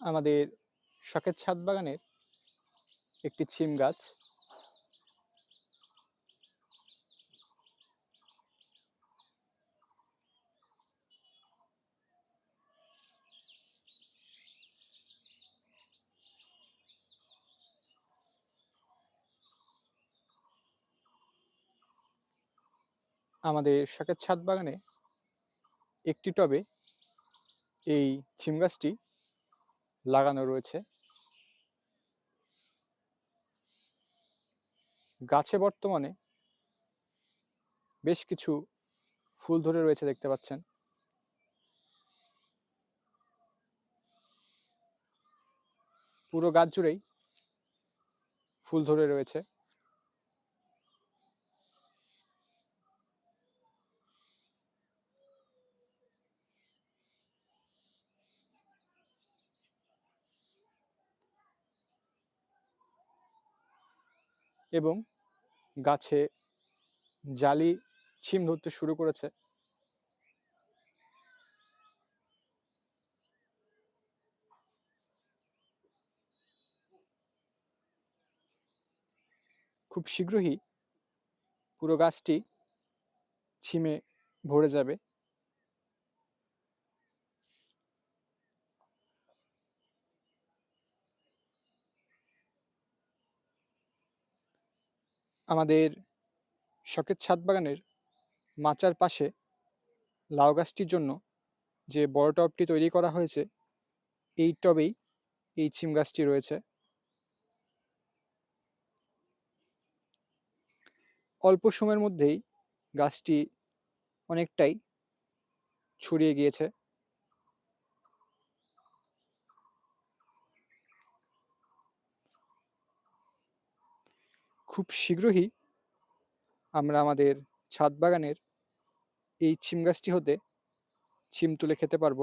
আমাদের শখের ছাদ বাগানের একটি ছিম গাছ। আমাদের শখের ছাদ বাগানে একটি টবে এই ছিম গাছটি লাগানো রয়েছে। গাছে বর্তমানে বেশ কিছু ফুল ধরে রয়েছে দেখতে পাচ্ছেন। পুরো গাছ জুড়েই ফুল ধরে রয়েছে। এবং গাছে জালি ছিম ধরতে শুরু করেছে। খুব শীঘ্রই পুরো গাছটি ছিমে ভরে যাবে। আমাদের শখের ছাদ বাগানের মাচার পাশে লাউ গাছটির জন্য যে বড় টবটি তৈরি করা হয়েছে, এই টবেই এই ছিম গাছটি রয়েছে। অল্প সময়ের মধ্যেই গাছটি অনেকটাই ছড়িয়ে গিয়েছে। খুব শীঘ্রই আমরা আমাদের ছাদ বাগানের এই ছিম গাছটি হতে ছিম তুলে খেতে পারব।